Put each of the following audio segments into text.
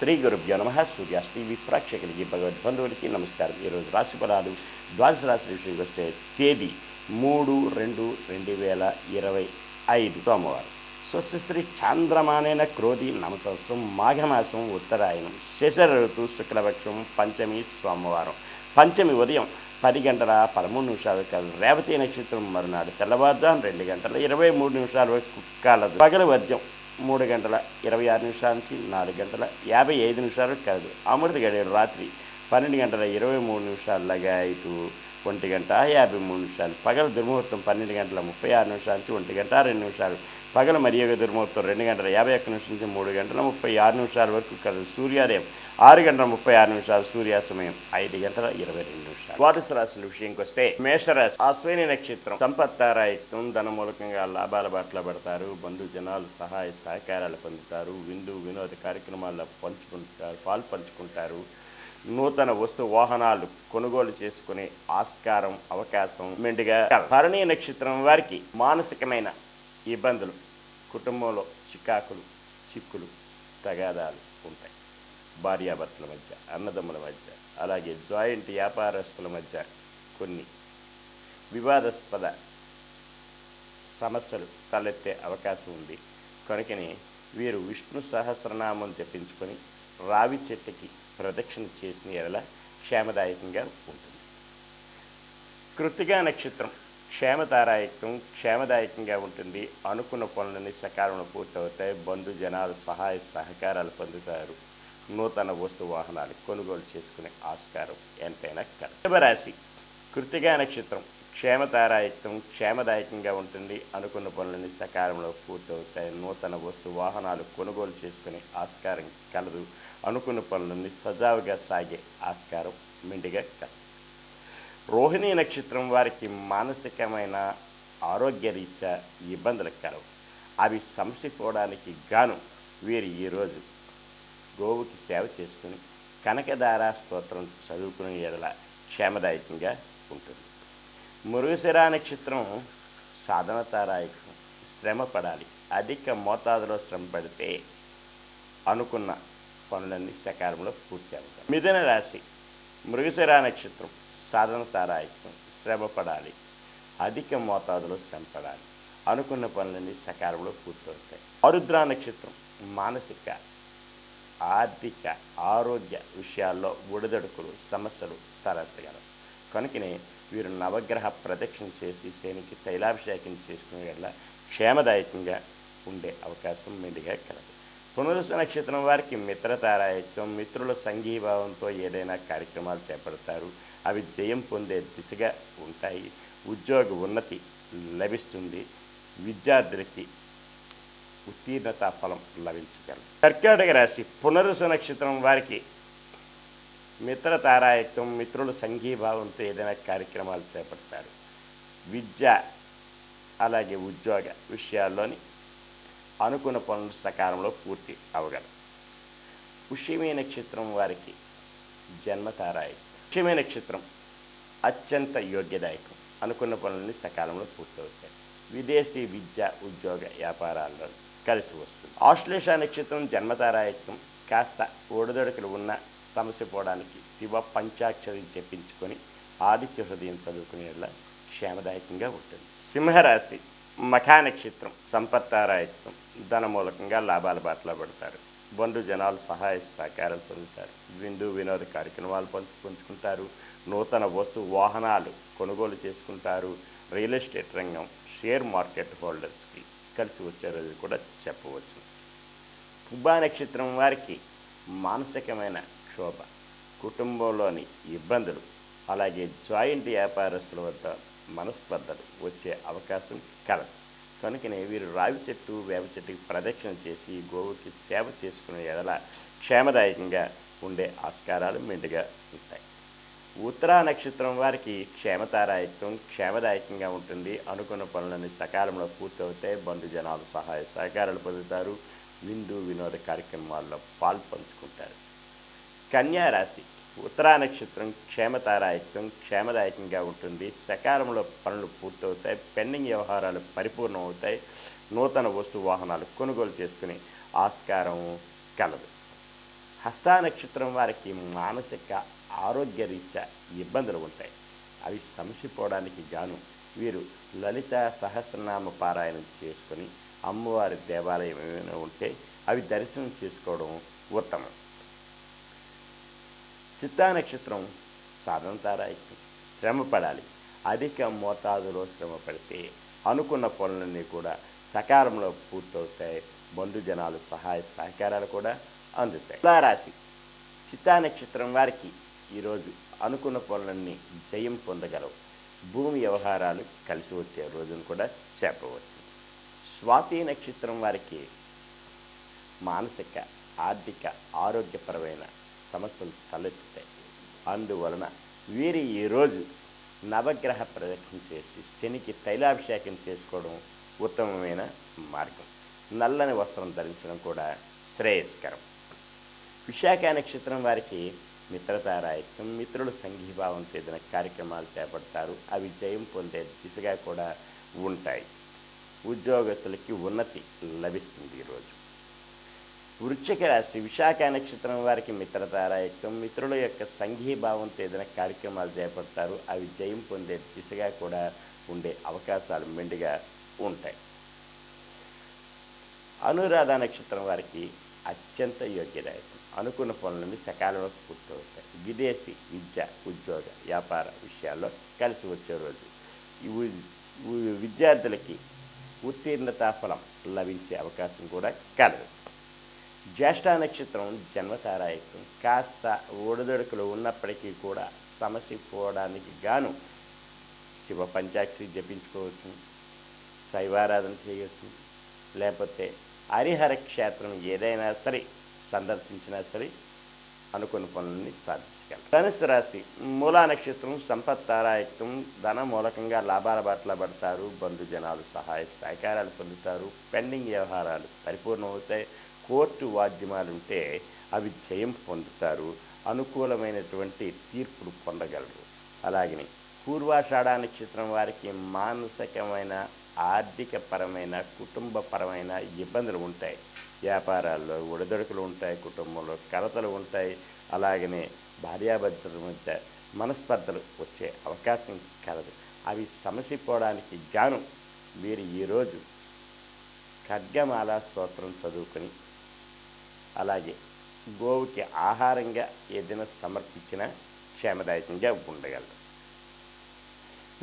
శ్రీ గురుభ్యో నమ సూర్య టీవీ ప్రేక్షకులకి భగవద్ బంధువులకి నమస్కారం. ఈరోజు రాశి ఫలాలు ద్వాదశ రాశి విషయంకి వస్తే తేదీ మూడు రెండు రెండు వేల ఇరవై ఐదు సోమవారం. స్వస్తి చాంద్రమానైన క్రోధి నమ మాఘమాసం ఉత్తరాయణం శశర ఋతు శుక్లపక్షం పంచమి సోమవారం. పంచమి ఉదయం పది గంటల పదమూడు నిమిషాలు కాదు రేవతి నక్షత్రం మరునాడు తెల్లవారుజాము రెండు గంటల ఇరవై మూడు నిమిషాల వరకు కాలదు పగల వద్యం మూడు గంటల ఇరవై ఆరు నిమిషాల నుంచి నాలుగు గంటల యాభై ఐదు నిమిషాలు కలదు అమృత గడియలు రాత్రి పన్నెండు గంటల ఇరవై మూడు నిమిషాలగా ఇటు ఒంటి గంట యాభై మూడు నిమిషాలు. పగల దుర్ముహూర్తం పన్నెండు గంటల ముప్పై ఆరు నిమిషాల నుంచి ఒంటి గంట రెండు నిమిషాలు. పగల మరియు ఎదురుమవుతారు రెండు గంటల యాభై ఒక్క నిమిషం నుంచి మూడు గంటల ముప్పై ఆరు నిమిషాల వరకు కలదు. సూర్యోదయం ఆరు గంటల ముప్పై ఆరు నిమిషాలు సూర్యాస్తమయం ఐదు గంటల ఇరవై రెండు నిమిషాలు. ద్వాదశ రాశుల విషయంకి వస్తే మేషరాశి అశ్విని నక్షత్రం సంపత్తారాయత్వం ధనమూలకంగా లాభాల బాటలో పడతారు. బంధు జనాలు సహాయ సహకారాలు పొందుతారు. విందు వినోద కార్యక్రమాల్లో పంచుకుంటారు పాలు పంచుకుంటారు. నూతన వస్తు వాహనాలు కొనుగోలు చేసుకునే ఆస్కారం అవకాశం మెండుగా భరణీయ నక్షత్రం వారికి మానసికమైన ఇబ్బందులు కుటుంబంలో చికాకులు చిక్కులు తగాదాలు ఉంటాయి. భార్యాభర్తల మధ్య అన్నదమ్ముల మధ్య అలాగే జాయింట్ వ్యాపారస్తుల మధ్య కొన్ని వివాదాస్పద సమస్యలు తలెత్తే అవకాశం ఉంది. కనుకని వీరు విష్ణు సహస్రనామం జపించుకొని రావి చెట్టుకి ప్రదక్షిణ చేసిన ఎడల క్షేమదాయకంగా ఉంటుంది. కృతిగా నక్షత్రం క్షేమతారాయకం క్షేమదాయకంగా ఉంటుంది. అనుకున్న పనులన్నీ సకాలంలో పూర్తవుతాయి. బంధు జనాలు సహాయ సహకారాలు పొందుతారు. నూతన వస్తు వాహనాలు కొనుగోలు చేసుకునే ఆస్కారం ఎంతైనా కలదు. కృతిగా నక్షత్రం క్షేమతారాయత్వం క్షేమదాయకంగా ఉంటుంది. అనుకున్న పనులన్నీ సకాలంలో పూర్తవుతాయి. నూతన వస్తు వాహనాలు కొనుగోలు చేసుకునే ఆస్కారం కలదు. అనుకున్న పనులన్నీ సజావుగా సాగే ఆస్కారం మిండిగా కలదు. రోహిణీ నక్షత్రం వారికి మానసికమైన ఆరోగ్య రీత్యా ఇబ్బందులు కలవు. అవి సంసిపోవడానికి గాను వీరు ఈరోజు గోవుకి సేవ చేసుకుని కనకదార స్తోత్రం చదువుకునే ఎడల క్షేమదాయకంగా ఉంటుంది. మురుగుశిరా నక్షత్రం సాధనతారాయకం శ్రమ పడాలి. అధిక మోతాదులో శ్రమ పడితే అనుకున్న పనులన్నీ సకాలంలో పూర్తి అవుతాయి. మిథున రాశి మృగశిరా నక్షత్రం సాధన తారాయకం శ్రమ పడాలి అధిక మోతాదులో శ్రమ పడాలి అనుకున్న పనులన్నీ సకాలంలో పూర్తవుతాయి. ఆరుద్ర నక్షత్రం మానసిక ఆర్థిక ఆరోగ్య విషయాల్లో ఒడిదడుకులు సమస్యలు తలెత్తగలవు. కనుకనే వీరు నవగ్రహ ప్రదక్షిణ చేసి శనికి తైలాభిషేకం చేసుకునే వల్ల క్షేమదాయకంగా ఉండే అవకాశం మెండుగా కలదు. పునరుస నక్షత్రం వారికి మిత్రతారాయత్వం మిత్రుల సంఘీభావంతో ఏదైనా కార్యక్రమాలు చేపడతారు. అవి జయం పొందే దిశగా ఉంటాయి. ఉద్యోగ ఉన్నతి లభిస్తుంది. విద్యార్థులకి ఉత్తీర్ణత ఫలం లభించగలదు. కర్కాటక రాశి పునరుస నక్షత్రం వారికి మిత్ర తారాయత్వం మిత్రుల సంఘీభావంతో ఏదైనా కార్యక్రమాలు చేపడతారు. విద్య అలాగే ఉద్యోగ విషయాల్లోని అనుకున్న పనులు సకాలంలో పూర్తి అవగలరు పుష్యమే నక్షత్రం వారికి జన్మతారాయకం ముఖ్యమైన నక్షత్రం అత్యంత యోగ్యదాయకం. అనుకున్న పనులన్నీ సకాలంలో పూర్తవుతాయి విదేశీ విద్య ఉద్యోగ వ్యాపారాల్లో కలిసి వస్తుంది. ఆశ్లేష నక్షత్రం జన్మతారాయత్వం కాస్త ఓడదొడకలు ఉన్న సమస్య పోవడానికి శివ పంచాక్షరి జపించుకొని ఆదిత్య హృదయం చదువుకునేలా క్షేమదాయకంగా ఉంటుంది. సింహరాశి మఖా నక్షత్రం సంపత్తారాయత్వం ధన మూలకంగా లాభాల బాటలో పడతారు. బంధు జనాలు సహాయ సహకారాలు పొందుతారు. విందు వినోద కార్యక్రమాలు పంచు పంచుకుంటారు నూతన వస్తు వాహనాలు కొనుగోలు చేసుకుంటారు. రియల్ ఎస్టేట్ రంగం షేర్ మార్కెట్ హోల్డర్స్కి కలిసి వచ్చే రోజు కూడా చెప్పవచ్చు. పుబ్బా నక్షత్రం వారికి మానసికమైన క్షోభ కుటుంబంలోని ఇబ్బందులు అలాగే జాయింట్ వ్యాపారస్తుల వద్ద మనస్పర్ధలు వచ్చే అవకాశం కలదు. కనుకనే వీరు రావి చెట్టు వేప చెట్టుకి ప్రదక్షిణ చేసి గోవుకి సేవ చేసుకునే ఎడల క్షేమదాయకంగా ఉండే ఆస్కారాలు మెండుగా ఉంటాయి. ఉత్తరా నక్షత్రం వారికి క్షేమతారాయత్వం క్షేమదాయకంగా ఉంటుంది. అనుకున్న పనులన్నీ సకాలంలో పూర్తవుతాయి. బంధు జనాలు సహాయ సహకారాలు పొందుతారు. విందు వినోద కార్యక్రమాల్లో పాల్పంచుకుంటారు కన్యారాశి. ఉత్తరా నక్షత్రం క్షేమతారాయత్వం క్షేమదాయకంగా ఉంటుంది. సకాలంలో పనులు పూర్తవుతాయి. పెండింగ్ వ్యవహారాలు పరిపూర్ణం అవుతాయి నూతన వస్తు వాహనాలు కొనుగోలు చేసుకుని ఆస్కారం కలదు. హస్తా నక్షత్రం వారికి మానసిక ఆరోగ్య రీత్యా ఇబ్బందులు ఉంటాయి. అవి సమసిపోవడానికి గాను వీరు లలిత సహస్రనామ పారాయణం చేసుకొని అమ్మవారి దేవాలయం ఏమైనా ఉంటే అవి దర్శనం చేసుకోవడం ఉత్తమం. చిత్తా నక్షత్రం సాధనతారాయికి శ్రమ పడాలి అధిక మోతాదులో శ్రమ పడితే అనుకున్న పనులన్నీ కూడా సకాలంలో పూర్తవుతాయి. బంధుజనాలు సహాయ సహకారాలు కూడా అందుతాయి. తులారాశి చిత్తా నక్షత్రం వారికి ఈరోజు అనుకున్న పనులన్నీ జయం పొందగలవు. భూమి వ్యవహారాలు కలిసి వచ్చే రోజును కూడా చెప్పవచ్చు. స్వాతి నక్షత్రం వారికి మానసిక ఆర్థిక ఆరోగ్యపరమైన సమస్యలు తలెత్తుతాయి. అందువలన వీరి ఈరోజు నవగ్రహ ప్రదక్షిణ చేసి శనికి తైలాభిషేకం చేసుకోవడం ఉత్తమమైన మార్గం. నల్లని వస్త్రం ధరించడం కూడా శ్రేయస్కరం. విశాఖ నక్షత్రం వారికి మిత్రతారాయత్వం మిత్రులు సంఘీభావంతో ఏదైనా కార్యక్రమాలు చేపడతారు. అవి జయం పొందే దిశగా కూడా ఉంటాయి. ఉద్యోగస్తులకి ఉన్నతి లభిస్తుంది ఈరోజు వృశ్చిక రాశి విశాఖ నక్షత్రం వారికి మిత్రతారాయకం మిత్రుల యొక్క సంఘీభావంతో ఏదైనా కార్యక్రమాలు చేపడతారు. అవి జయం పొందే దిశగా కూడా ఉండే అవకాశాలు మెండుగా ఉంటాయి. అనురాధ నక్షత్రం వారికి అత్యంత యోగ్యదాయకం. అనుకున్న పనులన్నీ సకాలంలో పూర్తవుతాయి. విదేశీ విద్య ఉద్యోగ వ్యాపార విషయాల్లో కలిసి వచ్చే రోజు. విద్యార్థులకి ఉత్తీర్ణతా ఫలం లభించే అవకాశం కూడా కలదు. జ్యేష్ఠ నక్షత్రం జన్మతారాయకం కాస్త ఒడిదొడుకులు ఉన్నప్పటికీ కూడా సమస్య పోవడానికి గాను శివ పంచాక్షరి జపించుకోవచ్చు శైవారాధన చేయవచ్చు లేకపోతే హరిహర క్షేత్రం ఏదైనా సరే సందర్శించినా సరే అనుకున్న పనులని సాధించగలరు ధనుసు రాశి మూలా నక్షత్రం సంపత్తారాయకం ధన మూలకంగా లాభాల బాటల పడతారు బంధుజనాలు సహాయ సహకారాలు పొందుతారు పెండింగ్ వ్యవహారాలు పరిపూర్ణమవుతాయి కోర్టు వాద్యమాలు ఉంటే అవి జయం పొందుతారు. అనుకూలమైనటువంటి తీర్పులు పొందగలరు. అలాగని పూర్వాషాఢ నక్షత్రం వారికి మానసికమైన ఆర్థికపరమైన కుటుంబపరమైన ఇబ్బందులు ఉంటాయి. వ్యాపారాల్లో ఒడిదొడుకులు ఉంటాయి కుటుంబంలో కలతలు ఉంటాయి. అలాగనే భార్యాభర్తల మధ్య మనస్పర్ధలు వచ్చే అవకాశం కలదు. అవి సమసిపోవడానికి గాను వీరు ఈరోజు ఖడ్గమాల స్తోత్రం చదువుకొని అలాగే గోవుకి ఆహారంగా ఏదైనా సమర్పించినా క్షేమదాయకంగా ఉండగలరు.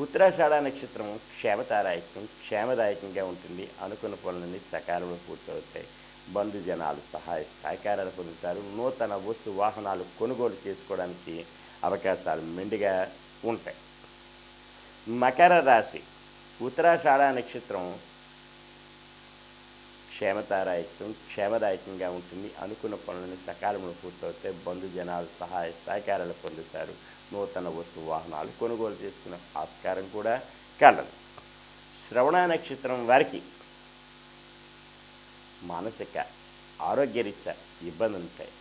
ఉత్తరాషాఢ నక్షత్రం క్షేమతారాయకం క్షేమదాయకంగా ఉంటుంది. అనుకున్న పనులన్నీ సకాలంలో పూర్తవుతాయి. బంధుజనాలు సహాయ సహకారాలు పొందుతారు. నూతన వస్తు వాహనాలు కొనుగోలు చేసుకోవడానికి అవకాశాలు మెండుగా ఉంటాయి. మకర రాశి. ఉత్తరాషాఢ నక్షత్రం క్షేమతారాయకం క్షేమదాయకంగా ఉంటుంది అనుకున్న పనులను సకాలంలో పూర్తవుతాయి. బంధుజనాలు సహాయ సహకారాలు పొందుతారు. నూతన వస్తు వాహనాలు కొనుగోలు చేసుకునే ఆస్కారం కూడా కలదు. శ్రవణ నక్షత్రం వారికి మానసిక ఆరోగ్యరీత్యా ఇబ్బందులు ఉంటాయి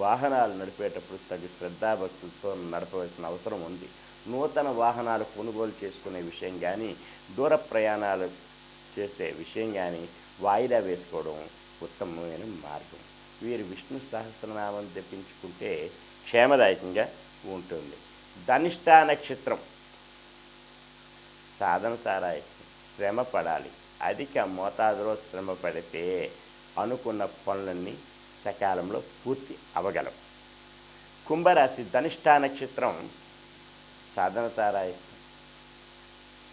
వాహనాలు నడిపేటప్పుడు తగు శ్రద్ధాభక్తులతో నడపవలసిన అవసరం ఉంది. నూతన వాహనాలు కొనుగోలు చేసుకునే విషయం కానీ దూర ప్రయాణాలు చేసే విషయం కానీ వాయిదా వేసుకోవడం ఉత్తమమైన మార్గం. వీరు విష్ణు సహస్రనామం తెప్పించుకుంటే క్షేమదాయకంగా ఉంటుంది. ధనిష్టా నక్షత్రం. సాధన తారాయకం శ్రమ పడాలి అధిక మోతాదులో శ్రమ పడితే అనుకున్న పనులన్నీ సకాలంలో పూర్తి అవగలం. కుంభరాశి ధనిష్టా నక్షత్రం. సాధన తారాయకం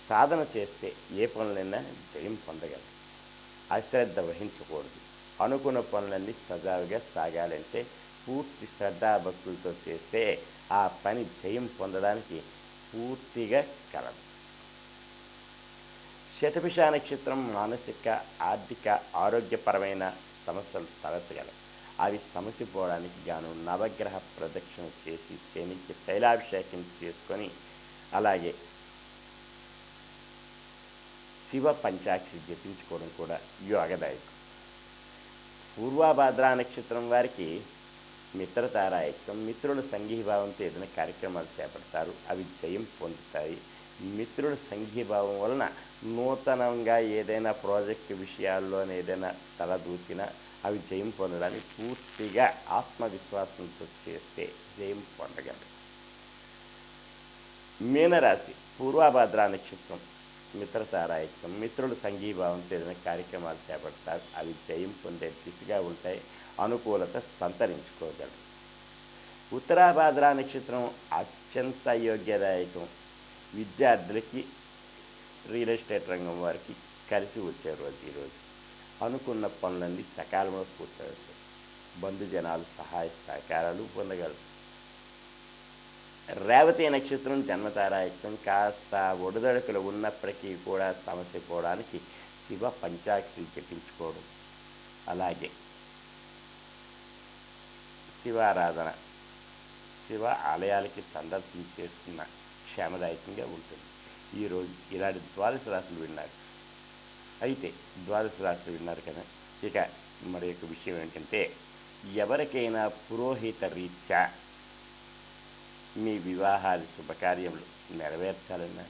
సాధన చేస్తే ఏ పనులైనా జయం పొందగలం. అశ్రద్ధ వహించకూడదు. అనుకున్న పనులన్నీ సజావుగా సాగాలంటే పూర్తి శ్రద్ధాభక్తులతో చేస్తే ఆ పని జయం పొందడానికి పూర్తిగా కలదు. శతభిష నక్షత్రం మానసిక ఆర్థిక ఆరోగ్యపరమైన సమస్యలు తలెత్తగలవు. అవి సమసిపోవడానికి గాను నవగ్రహ ప్రదక్షిణ చేసి శనికి తైలాభిషేకం చేసుకొని అలాగే శివ పంచాక్షరి జపించుకోవడం కూడా యోగదాయకం. పూర్వభద్రా నక్షత్రం వారికి మిత్రతారాయకం మిత్రుల సంఘీభావంతో ఏదైనా కార్యక్రమాలు చేపడతారు అవి జయం పొందుతాయి. మిత్రుల సంఘీభావం వలన నూతనంగా ఏదైనా ప్రాజెక్ట్ విషయాల్లో ఏదైనా తలదూచినా అవి జయం పొందడానికి పూర్తిగా ఆత్మవిశ్వాసంతో చేస్తే జయం పొందగలరు మీనరాశి పూర్వభద్రా నక్షత్రం మిత్రతారాయత్వం మిత్రులు సంఘీభావంతో ఏదైనా కార్యక్రమాలు చేపడతారు. అవి జయం పొందే దిశగా ఉంటాయి. అనుకూలత సంతరించుకోగలరు ఉత్తరాభాద్ర నక్షత్రం అత్యంత యోగ్యదాయకం. విద్యార్థులకి రియల్ ఎస్టేట్ రంగం వారికి కలిసి వచ్చే రోజు ఈరోజు అనుకున్న పనులన్నీ సకాలంలో పూర్తవుతాయి. బంధుజనాలు సహాయ సహకారాలు పొందగలరు. రేవతి నక్షత్రం జన్మతారాయత్వం కాస్త ఒడిదడుకులు ఉన్నప్పటికీ కూడా సమస్య పోవడానికి శివ పంచాక్షరి చెప్పించుకోవడం అలాగే శివారాధన శివ ఆలయాలకి సందర్శించేస్తున్న క్షేమదాయకంగా ఉంటుంది. ఈరోజు ఇలాంటి ద్వాదశ రాత్రులు విన్నారు. అయితే ద్వాదశ రాత్రులు విన్నారు కదా. ఇక మరి యొక్క విషయం ఏంటంటే ఎవరికైనా పురోహిత రీత్యా మీ వివాహాది శుభకార్యములు నెరవేర్చాలన్నా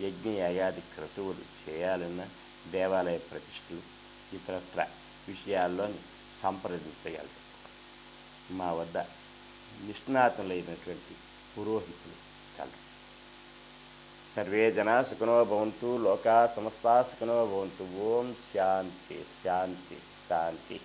యజ్ఞయాగాది క్రతువులు చేయాలన్నా దేవాలయ ప్రతిష్టలు ఇతరత్ర విషయాల్లోని సంప్రదించగలరు. మా వద్ద నిష్ణాతులైనటువంటి పురోహితులు కలరు సర్వే జనా సుఖనో భవంతు లోకా సమస్త సుఖనో భవంతు. ఓం శాంతి శాంతి శాంతి.